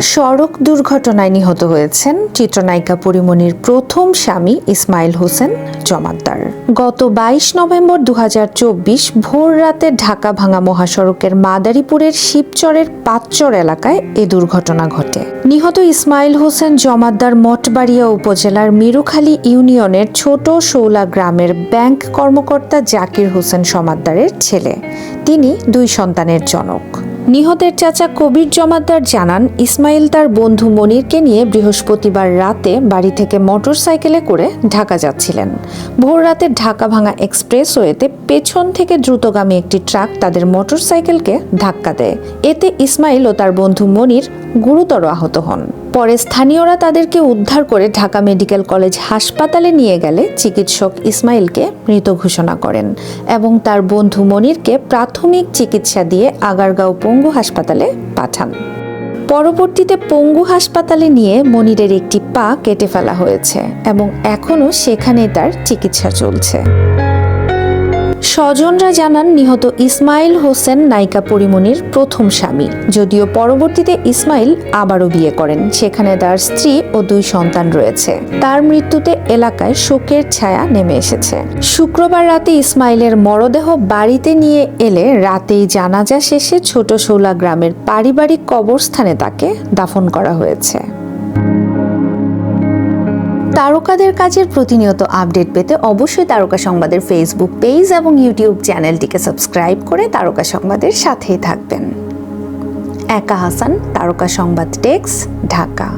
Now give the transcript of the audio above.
সড়ক দুর্ঘটনায় নিহত হয়েছেন চিত্রনায়িকা পরিমণির প্রথম স্বামী ইসমাইল হোসেন জমাদ্দার। গত বাইশ নভেম্বর দু ভোর রাতে ঢাকা ভাঙা মহাসড়কের মাদারীপুরের শিবচরের পাঁচচর এলাকায় এ দুর্ঘটনা ঘটে। নিহত ইসমাইল হোসেন জমাদ্দার মঠবাড়িয়া উপজেলার মিরুখালী ইউনিয়নের ছোট শৌলা গ্রামের ব্যাংক কর্মকর্তা জাকির হোসেন সমাদ্দারের ছেলে। তিনি দুই সন্তানের জনক। নিহতের চাচা কবির জমাদ্দার জানান, ইসমাইল তার বন্ধু মনিরকে নিয়ে বৃহস্পতিবার রাতে বাড়ি থেকে মোটরসাইকেলে করে ঢাকা যাচ্ছিলেন। ভোর রাতে ঢাকা ভাঙা এক্সপ্রেসওয়েতে পেছন থেকে দ্রুতগামী একটি ট্রাক তাদের মোটরসাইকেলকে ধাক্কা দেয়। এতে ইসমাইল ও তার বন্ধু মনির গুরুতর আহত হন। পরে স্থানীয়রা তাদেরকে উদ্ধার করে ঢাকা মেডিকেল কলেজ হাসপাতালে নিয়ে গেলে চিকিৎসক ইসমাইলকে মৃত ঘোষণা করেন এবং তার বন্ধু মনিরকে প্রাথমিক চিকিৎসা দিয়ে আগারগাঁও পঙ্গু হাসপাতালে পাঠান। পরবর্তীতে পঙ্গু হাসপাতালে নিয়ে মনিরের একটি পা কেটে ফেলা হয়েছে এবং এখনও সেখানেই তার চিকিৎসা চলছে। স্বজনরা জানান, নিহত ইসমাইল হোসেন নায়িকা পরিমণির প্রথম স্বামী। যদিও পরবর্তীতে ইসমাইল আবারও বিয়ে করেন, সেখানে তার স্ত্রী ও দুই সন্তান রয়েছে। তার মৃত্যুতে এলাকায় শোকের ছায়া নেমে এসেছে। শুক্রবার রাতে ইসমাইলের মরদেহ বাড়িতে নিয়ে এলে রাতেই জানাজা শেষে ছোট শৌলা গ্রামের পারিবারিক কবরস্থানে তাকে দাফন করা হয়েছে। তারকাদের কাজের প্রতিনিয়ত আপডেট পেতে অবশ্যই তারকা সংবাদের ফেসবুক পেজ এবং ইউটিউব চ্যানেলটিকে সাবস্ক্রাইব করে তারকা সংবাদের সাথেই থাকবেন। একা হাসান, তারকা সংবাদ টেক্স ঢাকা।